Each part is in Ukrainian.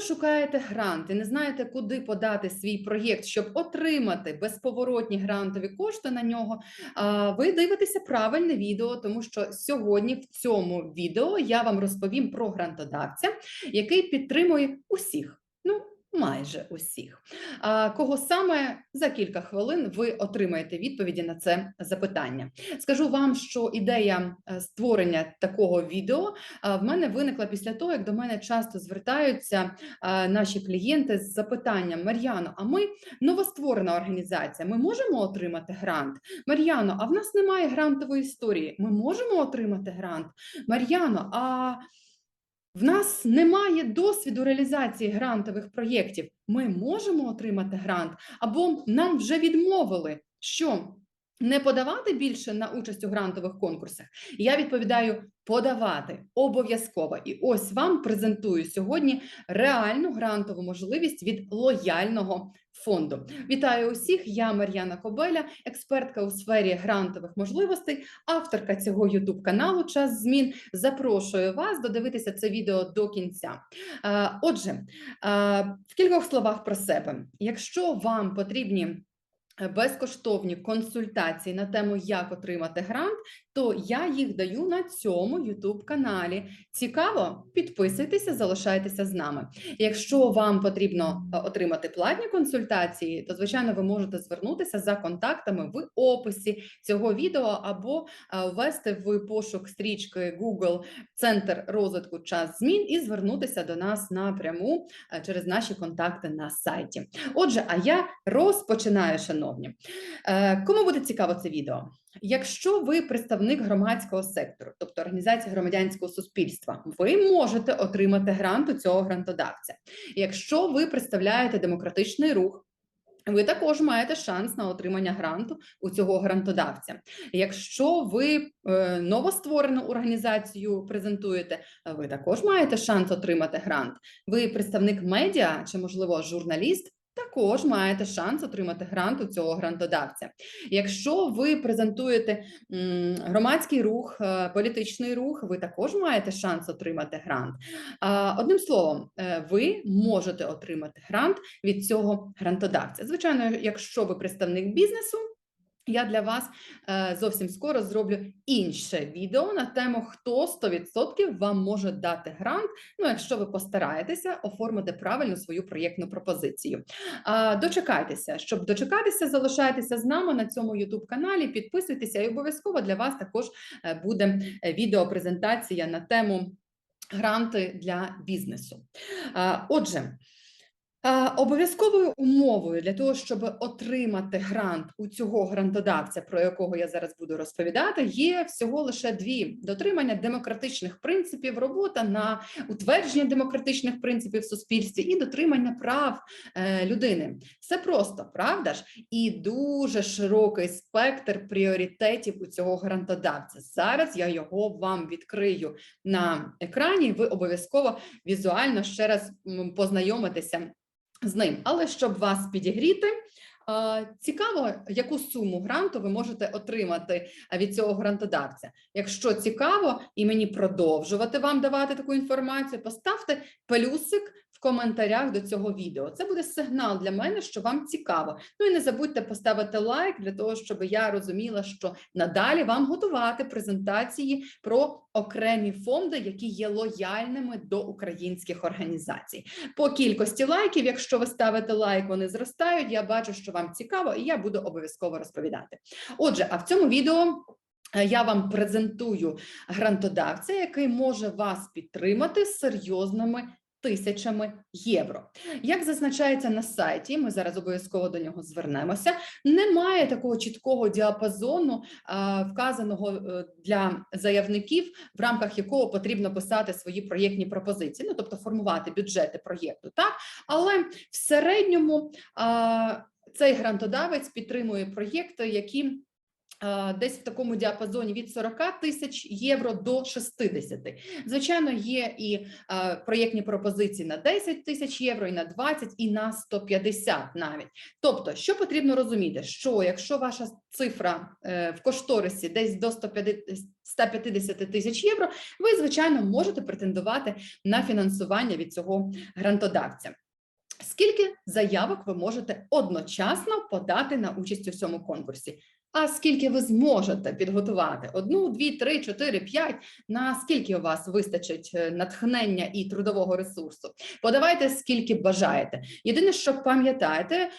шукаєте грант і не знаєте, куди подати свій проєкт, щоб отримати безповоротні грантові кошти на нього, ви дивитеся правильне відео, тому що сьогодні в цьому відео я вам розповім про грантодавця, який підтримує усіх. Ну, майже усіх. Кого саме за кілька хвилин ви отримаєте відповіді на це запитання? Скажу вам, що ідея е, створення такого відео в мене виникла після того, як до мене часто звертаються наші клієнти з запитанням: Мар'яно, а ми новостворена організація, ми можемо отримати грант? Мар'яно, а в нас немає грантової історії. Ми можемо отримати грант? Мар'яно, а в нас немає досвіду реалізації грантових проєктів. Ми можемо отримати грант, або нам вже відмовили, що не подавати більше на участь у грантових конкурсах. Я відповідаю подавати обов'язково. І ось вам презентую сьогодні реальну грантову можливість від лояльного фонду. Вітаю усіх! Я Мар'яна Кобеля, експертка у сфері грантових можливостей, авторка цього youtube каналу Час змін. Запрошую вас додивитися це відео до кінця. Е, Отже, е, в кількох словах про себе. Якщо вам потрібні безкоштовні консультації на тему, як отримати грант, то я їх даю на цьому youtube каналі. Цікаво, підписуйтеся, залишайтеся з нами. Якщо вам потрібно е, отримати платні консультації, то звичайно ви можете звернутися за контактами в описі цього відео або е, ввести в пошук стрічки Google Центр розвитку час змін і звернутися до нас напряму е, через наші контакти на сайті. Отже, а я розпочинаю, шановні. Кому буде цікаво це відео? Якщо ви представник громадського сектору, тобто організації громадянського суспільства, ви можете отримати грант у цього грантодавця. Якщо ви представляєте демократичний рух, ви також маєте шанс на отримання гранту у цього грантодавця. Якщо ви е, новостворену організацію презентуєте, ви також маєте шанс отримати грант. Ви представник медіа чи, можливо, журналіст. Також маєте шанс отримати грант у цього грантодавця. Якщо ви презентуєте громадський рух, е, політичний рух, ви також маєте шанс отримати грант. Одним словом, е, ви можете отримати грант від цього грантодавця. Звичайно, якщо ви представник бізнесу. Я для вас е, зовсім скоро зроблю інше відео на тему, хто 100% вам може дати грант. Ну, якщо ви постараєтеся оформити правильно свою проєктну пропозицію. Дочекайтеся, щоб дочекатися, залишайтеся з нами на цьому youtube каналі. Підписуйтеся, і обов'язково для вас також е, буде е, відеопрезентація на тему гранти для бізнесу. Отже. Е, Обов'язковою умовою для того, щоб отримати грант у цього грантодавця, про якого я зараз буду розповідати, є всього лише дві: дотримання демократичних принципів, робота на утвердження демократичних принципів в суспільстві і дотримання прав е, людини. Все просто, правда ж? І дуже широкий спектр пріоритетів у цього грантодавця. Зараз я його вам відкрию на екрані. Ви обов'язково візуально ще раз познайомитеся з ним. Але щоб вас підігріти, цікаво, яку суму гранту ви можете отримати від цього грантодавця. Якщо цікаво і мені продовжувати вам давати таку інформацію, поставте плюсик в коментарях до цього відео. Це буде сигнал для мене, що вам цікаво. Ну і не забудьте поставити лайк для того, щоб я розуміла, що надалі вам готувати презентації про окремі фонди, які є лояльними до українських організацій. По кількості лайків, якщо ви ставите лайк, вони зростають. Я бачу, що вам цікаво, і я буду обов'язково розповідати. Отже, а в цьому відео. е, Я вам презентую грантодавця, який може вас підтримати серйозними тисячами євро. Як зазначається на сайті, ми зараз обов'язково до нього звернемося. Немає такого чіткого діапазону, вказаного е, для заявників, в рамках якого потрібно писати свої проєктні пропозиції, ну тобто формувати бюджети проєкту. Так, але в середньому цей грантодавець підтримує проєкти, які Десь в такому діапазоні від 40 тисяч євро до 60. Звичайно, є і е, проєктні пропозиції на 10 тисяч євро, і на 20, і на 150 навіть. Тобто, що потрібно розуміти, що якщо ваша цифра е, в кошторисі десь до 150 150 тисяч євро, ви звичайно можете претендувати на фінансування від цього грантодавця. Скільки заявок ви можете одночасно подати на участь у цьому конкурсі? А скільки ви зможете підготувати? Одну, дві, три, чотири, п'ять. На скільки у вас вистачить е, натхнення і трудового ресурсу? Подавайте скільки бажаєте. Єдине, що пам'ятайте,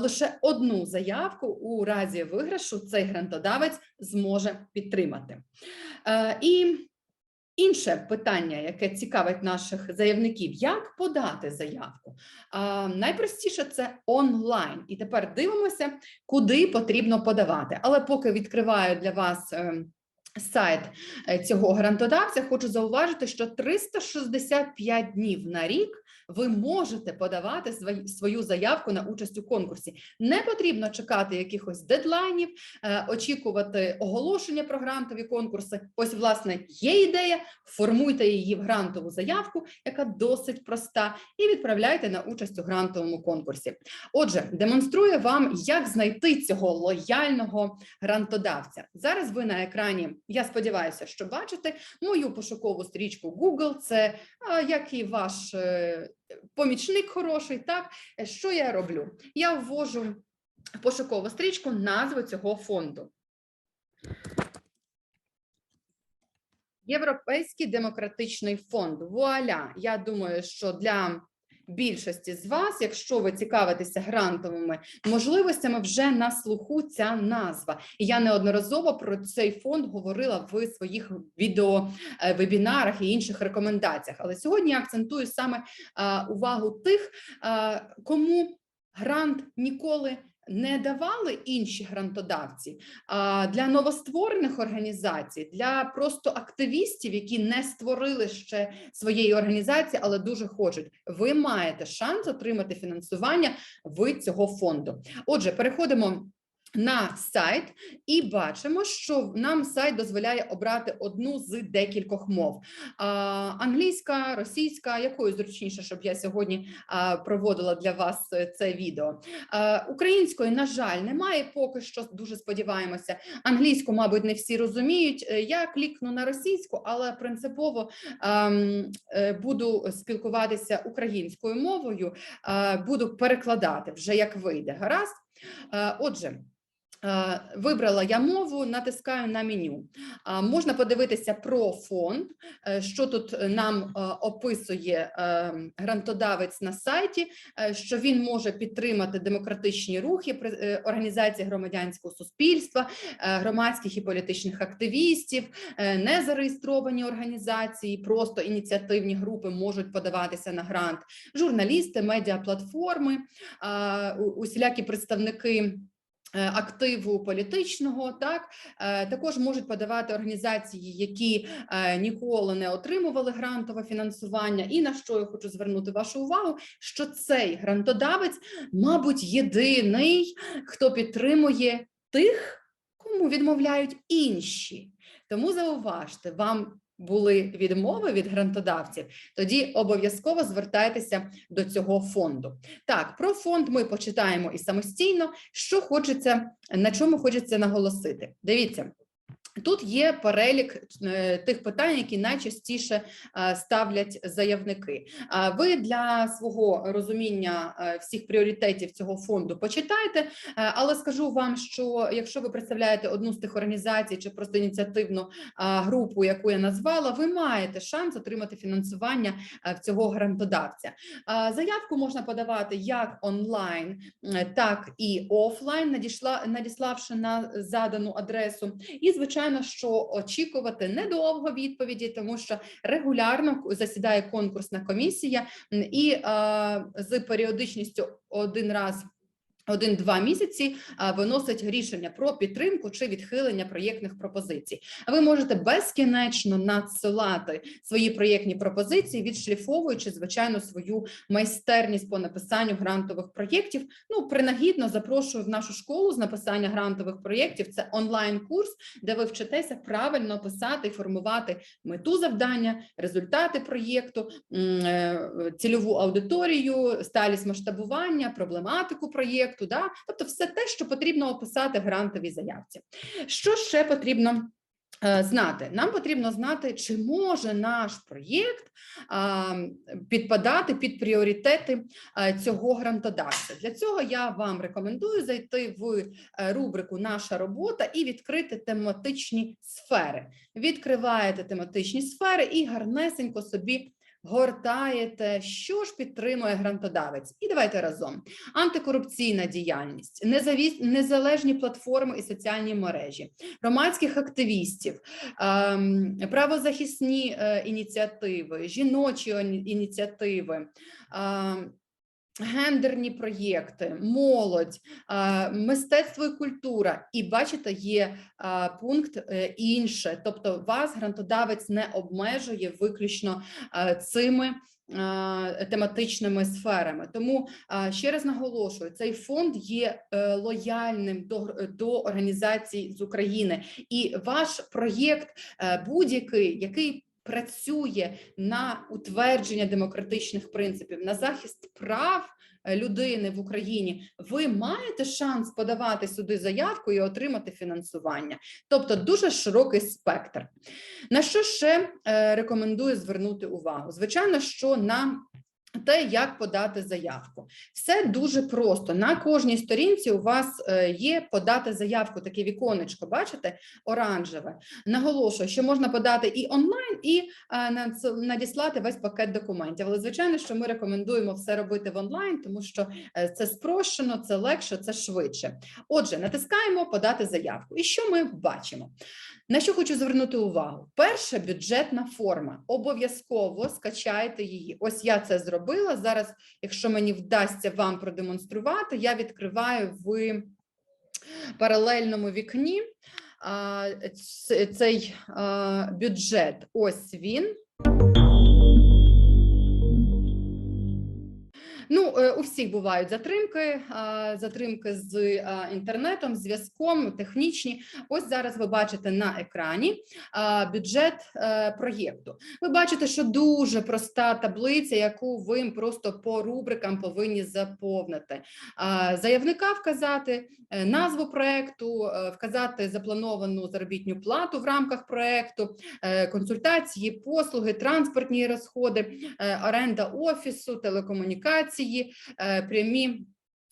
лише одну заявку у разі виграшу цей грантодавець зможе підтримати. Е, І Інше питання, яке цікавить наших заявників, як подати заявку? А, найпростіше це онлайн. І тепер дивимося, куди потрібно подавати. Але поки відкриваю для вас. ем, Сайт е, цього грантодавця хочу зауважити, що 365 днів на рік ви можете подавати свою заявку на участь у конкурсі. Не потрібно чекати якихось дедлайнів, е, очікувати оголошення про грантові конкурси. Ось, власне, є ідея, формуйте її в грантову заявку, яка досить проста, і відправляйте на участь у грантовому конкурсі. Отже, демонструю вам, як знайти цього лояльного грантодавця. Зараз ви на екрані, я сподіваюся, що бачите мою пошукову стрічку Google. Це а, як і ваш е, помічник хороший. Так Е, що я роблю? Я ввожу в пошукову стрічку назву цього фонду. Європейський демократичний фонд. Вуаля! Я думаю, що для більшості з вас, якщо ви цікавитеся грантовими можливостями, вже на слуху ця назва. І я неодноразово про цей фонд говорила в своїх відео е, вебінарах і інших рекомендаціях. Але сьогодні я акцентую саме увагу тих, кому грант ніколи не давали інші грантодавці. А для новостворених організацій, для просто активістів, які не створили ще своєї організації, але дуже хочуть. Ви маєте шанс отримати фінансування в цього фонду. Отже, переходимо. На сайт і бачимо, що нам сайт дозволяє обрати одну з декількох мов: англійська, російська, якою зручніше, щоб я сьогодні проводила для вас е, це відео. Української, на жаль, немає. Поки що дуже сподіваємося. Англійську, мабуть, не всі розуміють. Е, Я клікну на російську, але принципово ем, е, буду спілкуватися українською мовою, буду перекладати вже як вийде. Гаразд. Отже. Е, Вибрала я мову, натискаю на меню. А, Можна подивитися про фонд, е, що тут нам е, описує е, грантодавець на сайті, е, що він може підтримати демократичні рухи, е, організації громадянського суспільства, е, громадських і політичних активістів, е, незареєстровані організації, просто ініціативні групи можуть подаватися на грант, журналісти, медіаплатформи, усілякі представники. Е, Активу політичного так е, також можуть подавати організації, які е, ніколи не отримували грантове фінансування. І на що я хочу звернути вашу увагу, що цей грантодавець, мабуть, єдиний, хто підтримує тих, кому відмовляють інші. Тому зауважте, вам були відмови від грантодавців, тоді обов'язково звертайтеся до цього фонду. Так, про фонд ми почитаємо і самостійно. Що хочеться, на чому хочеться наголосити? Дивіться. Тут є перелік е, тих питань, які найчастіше е, ставлять заявники. Ви для свого розуміння е, всіх пріоритетів цього фонду почитайте, але скажу вам, що якщо ви представляєте одну з тих організацій чи просто ініціативну групу, яку я назвала, ви маєте шанс отримати фінансування в цього грантодавця. Заявку можна подавати як онлайн, так і офлайн, надіславши на задану адресу. І звичайно, що очікувати недовго відповіді, тому що регулярно засідає конкурсна комісія, і з періодичністю один раз один-два місяці виносить рішення про підтримку чи відхилення проєктних пропозицій. Ви можете безкінечно надсилати свої проєктні пропозиції, відшліфовуючи звичайно свою майстерність по написанню грантових проєктів. Ну принагідно запрошую в нашу школу з написання грантових проєктів. Це онлайн-курс, де ви вчитеся правильно писати і формувати мету завдання, результати проєкту, е, цільову аудиторію, сталість масштабування, проблематику проєкту. Да? Тобто, все те, що потрібно описати в грантовій заявці. Що ще потрібно? е, Знати нам потрібно знати, чи може наш проєкт підпадати під пріоритети цього грантодавця. Для цього я вам рекомендую зайти в е, рубрику Наша робота і відкрити тематичні сфери. Відкриваєте тематичні сфери і гарнесенько собі гортаєте, що ж підтримує грантодавець. І давайте разом: антикорупційна діяльність, незалежні платформи і соціальні мережі, громадських активістів, ем, правозахисні е, ініціативи, жіночі іні- ініціативи. Гендерні проєкти, молодь, мистецтво і культура. І бачите, є пункт е, інше. Тобто, вас грантодавець не обмежує виключно цими тематичними сферами. Тому ще раз наголошую: цей фонд є е, лояльним до, до організацій з України, і ваш проєкт е, будь-який, який працює на утвердження демократичних принципів, на захист прав е, людини в Україні, ви маєте шанс подавати сюди заявку і отримати фінансування. Тобто дуже широкий спектр. На що ще е, рекомендую звернути увагу? Звичайно, що на те, як подати заявку, все дуже просто. На кожній сторінці у вас е, є подати заявку, таке віконечко, бачите, оранжеве. Наголошую, що можна подати і онлайн, і е, надіслати весь пакет документів. Але звичайно, що ми рекомендуємо все робити в онлайн, тому що е, це спрощено, це легше, це швидше. Отже, натискаємо подати заявку. І що ми бачимо? На що хочу звернути увагу? Перша бюджетна форма. Обов'язково скачайте її. Ось я це зробила. Зараз, якщо мені вдасться вам продемонструвати, я відкриваю в паралельному вікні цей бюджет. Ось він. Ну, е, у всіх бувають затримки, затримки з інтернетом, зв'язком, технічні. Ось зараз ви бачите на екрані бюджет е, проєкту. Ви бачите, що дуже проста таблиця, яку ви просто по рубрикам повинні заповнити. Заявника вказати, е, назву проекту, е, вказати заплановану заробітну плату в рамках проекту, е, консультації, послуги, транспортні розходи, е, оренда офісу, телекомунікації, е, прямі.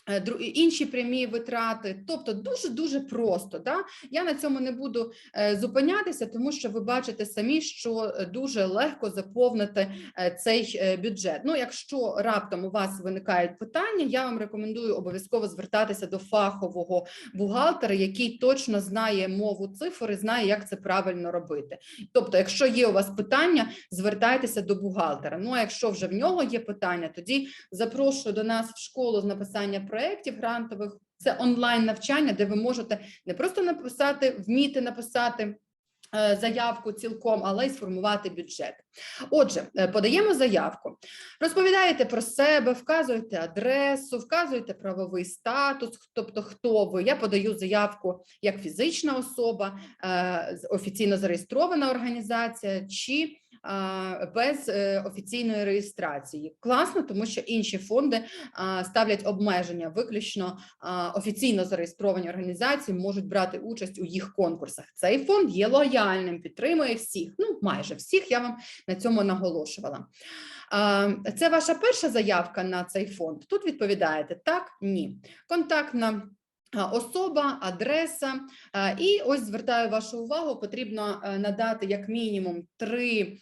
Е, Інші прямі витрати, тобто дуже дуже просто. Да? Я на цьому не буду е, зупинятися, тому що ви бачите самі, що е, дуже легко заповнити цей бюджет. Ну, якщо раптом у вас виникають питання, я вам рекомендую обов'язково звертатися до фахового бухгалтера, який точно знає мову цифр і знає, як це правильно робити. Тобто, якщо є у вас питання, звертайтеся до бухгалтера. Ну а якщо вже в нього є питання, тоді запрошую до нас в школу з написання проєктів грантових. Це онлайн навчання, де ви можете не просто написати, вміти написати. е, Заявку цілком, але й сформувати бюджет. Отже, е, подаємо заявку, розповідаєте про себе, вказуєте адресу, вказуєте правовий статус, тобто хто ви. Я подаю заявку як фізична особа, е, офіційно зареєстрована організація чи без е, офіційної реєстрації. Класно, тому що інші фонди ставлять обмеження. Виключно офіційно зареєстровані організації можуть брати участь у їх конкурсах. Цей фонд є лояльним, підтримує всіх. Ну майже всіх. Я вам на цьому наголошувала. Це ваша перша заявка на цей фонд. Тут відповідаєте так, ні. Контактна. Особа, адреса, і ось звертаю вашу увагу, потрібно е, надати як мінімум три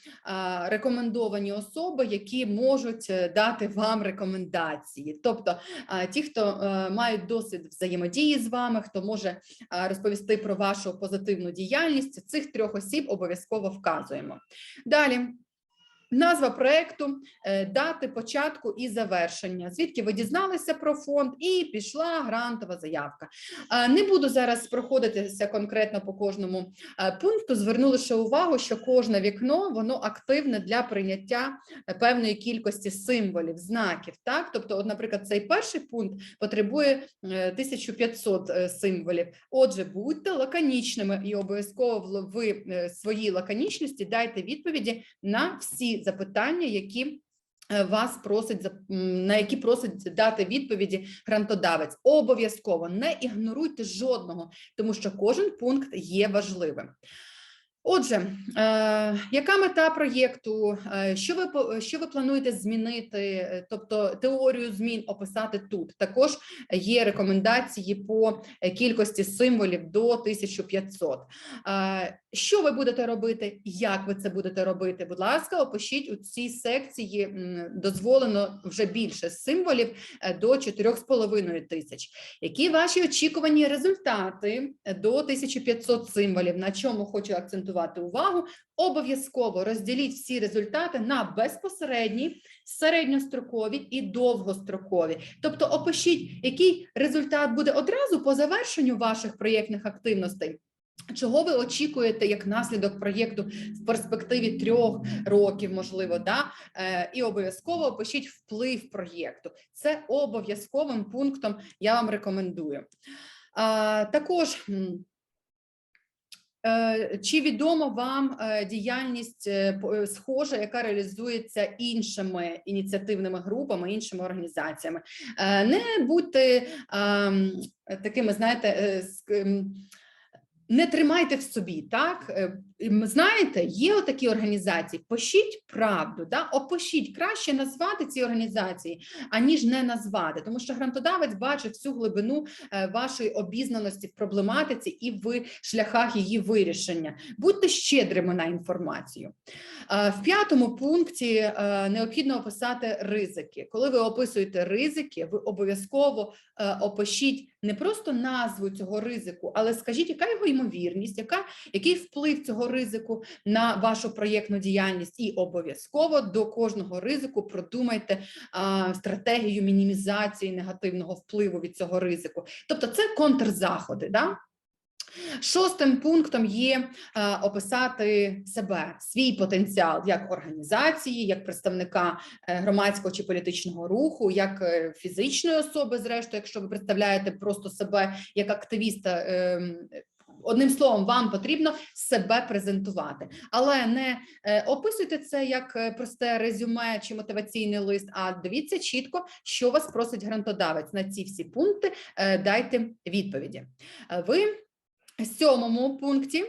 рекомендовані особи, які можуть е, дати вам рекомендації. Тобто ті, хто е, мають досвід взаємодії з вами, хто може розповісти про вашу позитивну діяльність, цих трьох осіб обов'язково вказуємо. Далі. Назва проекту, е, дати початку і завершення. Звідки ви дізналися про фонд, і пішла грантова заявка. Е, Не буду зараз проходитися конкретно по кожному е, пункту. Зверну лише увагу, що кожне вікно воно активне для прийняття певної кількості символів, знаків. Так, тобто, от, наприклад, цей перший пункт потребує е, 1500 е, символів. Отже, будьте лаконічними і обов'язково ви своїй лаконічності дайте відповіді на всі запитання, які е, вас просить на які просить дати відповіді грантодавець. Обов'язково не ігноруйте жодного, тому що кожен пункт є важливим. Отже, е, яка мета проєкту? Е, що ви що ви плануєте змінити? Тобто теорію змін описати тут. Також є рекомендації по кількості символів до 1500. Що ви будете робити? Як ви це будете робити? Будь ласка, опишіть у цій секції дозволено вже більше символів е, до 4,5 тисяч. Які ваші очікувані результати е, до 1500 символів? На чому хочу акцентувати увагу? Обов'язково розділіть всі результати на безпосередні, середньострокові і довгострокові. Тобто опишіть, який результат буде одразу по завершенню ваших проєктних активностей. Чого ви очікуєте як наслідок проєкту в перспективі трьох років, можливо, да? Е, і обов'язково опишіть вплив проєкту. Це обов'язковим пунктом я вам рекомендую. А, також. Е, Чи відома вам е, діяльність е, е, схожа, яка реалізується іншими ініціативними групами, іншими організаціями? Е, Не будьте такими, знаєте, е, не тримайте в собі, так Е, знаєте, є отакі організації. Пишіть правду, да? опишіть краще назвати ці організації, аніж не назвати, тому що грантодавець бачить всю глибину е, вашої обізнаності в проблематиці і в шляхах її вирішення. Будьте щедрими на інформацію. Е, В п'ятому пункті необхідно описати ризики. Коли ви описуєте ризики, ви обов'язково опишіть не просто назву цього ризику, але скажіть, яка його ймовірність, яка, який вплив цього ризику на вашу проєктну діяльність, і обов'язково до кожного ризику продумайте а, стратегію мінімізації негативного впливу від цього ризику. Тобто, це контрзаходи. Да? Шостим пунктом є е, описати себе, свій потенціал як організації, як представника е, громадського чи політичного руху, як е, фізичної особи, зрештою, якщо ви представляєте просто себе як активіста. ем, Одним словом, вам потрібно себе презентувати, але не е, описуйте це як е, просте резюме чи мотиваційний лист. А дивіться чітко, що вас просить грантодавець на ці всі пункти. е, Дайте відповіді. Ви в сьомому пункті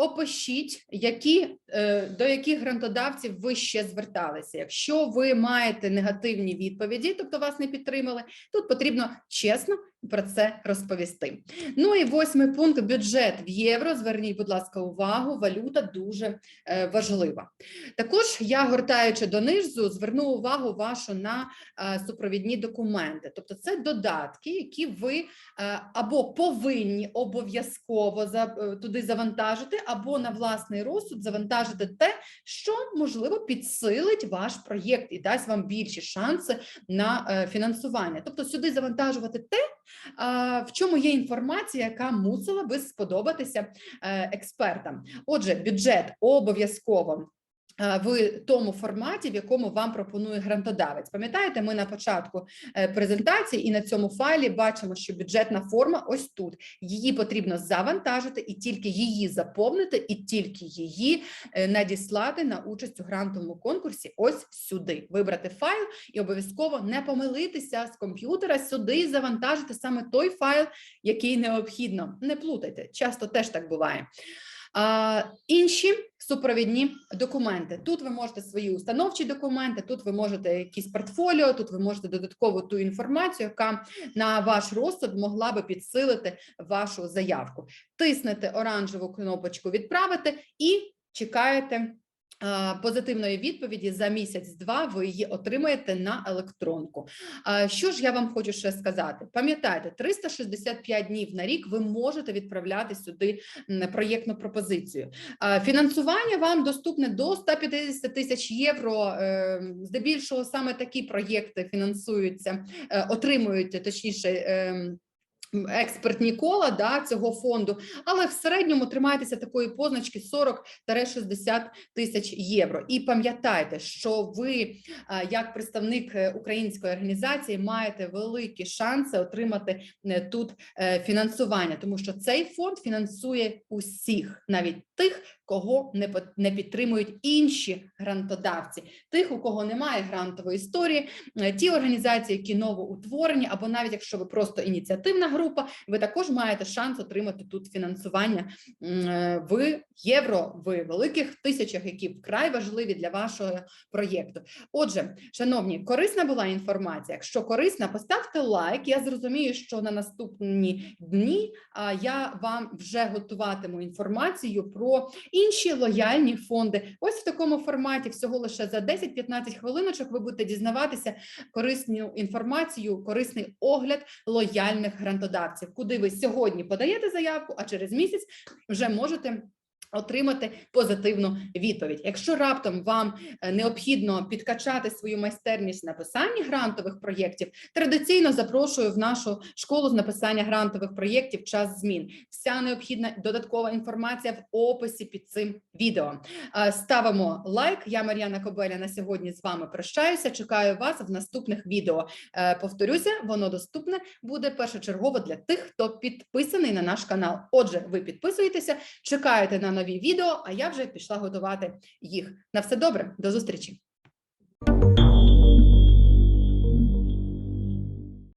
опишіть, які, е, до яких грантодавців ви ще зверталися. Якщо ви маєте негативні відповіді, тобто вас не підтримали, тут потрібно чесно про це розповісти. Ну і восьмий пункт бюджет в євро. Зверніть, будь ласка, увагу, валюта дуже е, важлива. Також я, гортаючи донизу, зверну увагу вашу на е, супровідні документи. Тобто, це додатки, які ви е, або повинні обов'язково туди завантажити, або на власний розсуд завантажити те, що можливо підсилить ваш проєкт і дасть вам більші шанси на фінансування. Тобто, сюди завантажувати те, в чому є інформація, яка мусила би сподобатися е, експертам. Отже, бюджет обов'язково. Е, В тому форматі, в якому вам пропонує грантодавець, пам'ятаєте, ми на початку е, презентації і на цьому файлі бачимо, що бюджетна форма ось тут. Її потрібно завантажити і тільки її заповнити, і тільки її е, надіслати на участь у грантовому конкурсі. Ось сюди. Вибрати файл і обов'язково не помилитися з комп'ютера сюди завантажити саме той файл, який необхідно. Не плутайте, часто теж так буває. Інші супровідні документи. Тут ви можете свої установчі документи, тут ви можете якісь портфоліо, тут ви можете додаткову ту інформацію, яка на ваш розсуд могла би підсилити вашу заявку. Тиснете оранжеву кнопочку Відправити і чекаєте Позитивної відповіді за місяць-два ви її отримаєте на електронку. Що ж я вам хочу ще сказати? Пам'ятайте, 365 днів на рік ви можете відправляти сюди проєктну пропозицію. Фінансування вам доступне до 150 тисяч євро. Е, Здебільшого саме такі проєкти фінансуються, е, отримують точніше. Експертні кола да, цього фонду, але в середньому тримайтеся такої позначки 40-60 тисяч євро. І пам'ятайте, що ви, як представник е, української організації, маєте великі шанси отримати е, тут е, фінансування, тому що цей фонд фінансує усіх, навіть тих, кого не підтримують інші грантодавці, тих, у кого немає грантової історії, е, ті організації, які новоутворені, або навіть якщо ви просто ініціативна група, ви також маєте шанс отримати тут фінансування е, в євро, в великих тисячах, які вкрай важливі для вашого проєкту. Отже, шановні, корисна була інформація. Якщо корисна, поставте лайк. Я зрозумію, що на наступні дні я вам вже готуватиму інформацію про інші лояльні фонди. Ось в такому форматі, всього лише за 10-15 хвилиночок, ви будете дізнаватися корисну інформацію, корисний огляд лояльних грантодавців, куди ви сьогодні подаєте заявку, а через місяць вже можете. Отримати позитивну відповідь. Якщо раптом вам е, необхідно підкачати свою майстерність в написанні грантових проєктів, традиційно запрошую в нашу школу з написання грантових проєктів час змін. Вся необхідна додаткова інформація в описі під цим відео. Е, Ставимо лайк. Я Мар'яна Кобеля на сьогодні з вами прощаюся. Чекаю вас в наступних відео. Е, Повторюся, воно доступне буде першочергово для тих, хто підписаний на наш канал. Отже, ви підписуєтеся, чекаєте на нові відео, а я вже пішла готувати їх. На все добре, до зустрічі.